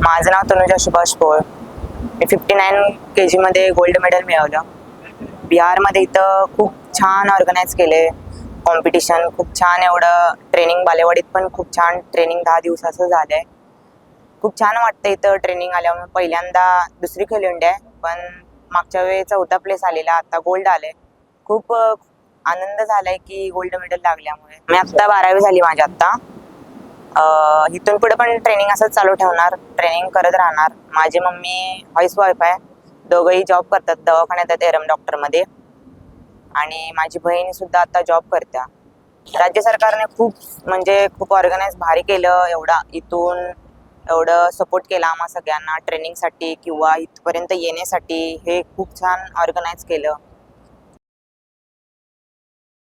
माझं नाव तनुजा सुभाष पोळ. मी फिफ्टी नाईन के जीमध्ये गोल्ड मेडल मिळवलं. बिहारमध्ये इथं खूप छान ऑर्गनाईज केले कॉम्पिटिशन खूप छान एवढं ट्रेनिंग बालेवाडीत पण खूप छान ट्रेनिंग दहा दिवसाचं झालं आहे खूप छान वाटतं इथं ट्रेनिंग आल्यामुळे. पहिल्यांदा दुसरी खेलो इंडिया आहे पण मागच्या वेळी चौथा प्लेस आलेला आता गोल्ड आलाय. खूप आनंद झालाय की गोल्ड मेडल लागल्यामुळे. मी आत्ता बारावी झाली माझी आत्ता इथून पुढे पण ट्रेनिंग असंच चालू ठेवणार ट्रेनिंग करत राहणार. माझी मम्मी हाऊस वाईफ आहे. दोघंही जॉब करतात दवाखान्यात आहेत एरम डॉक्टरमध्ये आणि माझी बहीण सुद्धा आता जॉब करत्या. राज्य सरकारने खूप म्हणजे खूप ऑर्गनाईज भारी केलं. एवढा इथून एवढं सपोर्ट केला आम्हा सगळ्यांना ट्रेनिंगसाठी किंवा इथपर्यंत येण्यासाठी. हे खूप छान ऑर्गनाईज केलं.